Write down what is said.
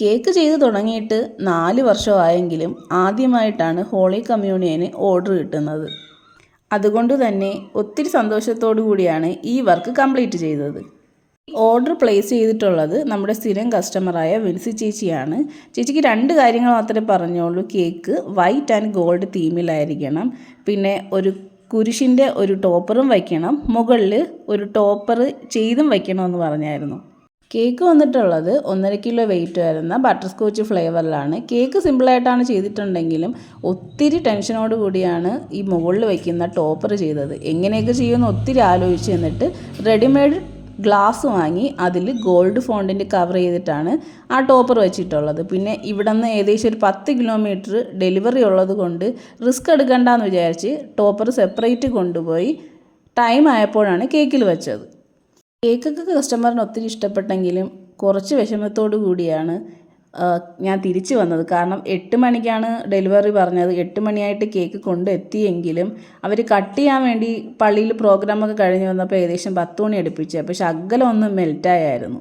Cake ചെയ്ത് തുടങ്ങിയിട്ട് നാല് വർഷമായെങ്കിലും ആദ്യമായിട്ടാണ് ഹോളി കമ്മ്യൂണിയന് ഓർഡർ കിട്ടുന്നത്. അതുകൊണ്ട് തന്നെ ഒത്തിരി സന്തോഷത്തോടു കൂടിയാണ് ഈ വർക്ക് കംപ്ലീറ്റ് ചെയ്തത്. ഓർഡർ പ്ലേസ് ചെയ്തിട്ടുള്ളത് നമ്മുടെ സ്ഥിരം കസ്റ്റമറായ വിൻസി ചേച്ചിയാണ്. ചേച്ചിക്ക് രണ്ട് കാര്യങ്ങൾ മാത്രമേ പറഞ്ഞുള്ളൂ. കേക്ക് വൈറ്റ് ആൻഡ് ഗോൾഡ് തീമിലായിരിക്കണം. പിന്നെ ഒരു കുരിശിന്റെ ഒരു ടോപ്പറും വയ്ക്കണം. മുകളിൽ ഒരു ടോപ്പർ ചെയ്തും വയ്ക്കണമെന്ന് പറഞ്ഞായിരുന്നു. കേക്ക് വന്നിട്ടുള്ളത് ഒന്നര കിലോ വെയിറ്റ് വരുന്ന ബട്ടർ സ്കോച്ച് ഫ്ലേവറിലാണ് കേക്ക് സിമ്പിളായിട്ടാണ് ചെയ്തിട്ടുണ്ടെങ്കിലും ഒത്തിരി ടെൻഷനോട് കൂടിയാണ് ഈ മുകളിൽ വയ്ക്കുന്ന ടോപ്പർ ചെയ്തത്. എങ്ങനെയൊക്കെ ചെയ്യുമെന്ന് ഒത്തിരി ആലോചിച്ച് എന്നിട്ട് റെഡിമെയ്ഡ് ഗ്ലാസ് വാങ്ങി അതിൽ ഗോൾഡ് ഫോണ്ടിന്റെ കവർ ചെയ്തിട്ടാണ് ആ ടോപ്പർ വെച്ചിട്ടുള്ളത്. പിന്നെ ഇവിടെ നിന്ന് ഏകദേശം ഒരു പത്ത് കിലോമീറ്റർ ഡെലിവറി ഉള്ളത് കൊണ്ട് റിസ്ക് എടുക്കണ്ടെന്ന് വിചാരിച്ച് ടോപ്പർ സെപ്പറേറ്റ് കൊണ്ടുപോയി ടൈം ആയപ്പോഴാണ് കേക്കിൽ വെച്ചത്. കേക്കൊക്കെ കസ്റ്റമറിന് ഒത്തിരി ഇഷ്ടപ്പെട്ടെങ്കിലും കുറച്ച് വിഷമത്തോടു കൂടിയാണ് ഞാൻ തിരിച്ചു വന്നത്. കാരണം എട്ട് മണിക്കാണ് ഡെലിവറി പറഞ്ഞത്. എട്ട് മണിയായിട്ട് കേക്ക് കൊണ്ടെത്തിയെങ്കിലും അവർ കട്ട് ചെയ്യാൻ വേണ്ടി പള്ളിയിൽ പ്രോഗ്രാമൊക്കെ കഴിഞ്ഞ് വന്നപ്പോൾ ഏകദേശം പത്ത് മണി അടുപ്പിച്ചു. അപ്പോൾ ശകലം ഒന്ന് മെൽറ്റായായിരുന്നു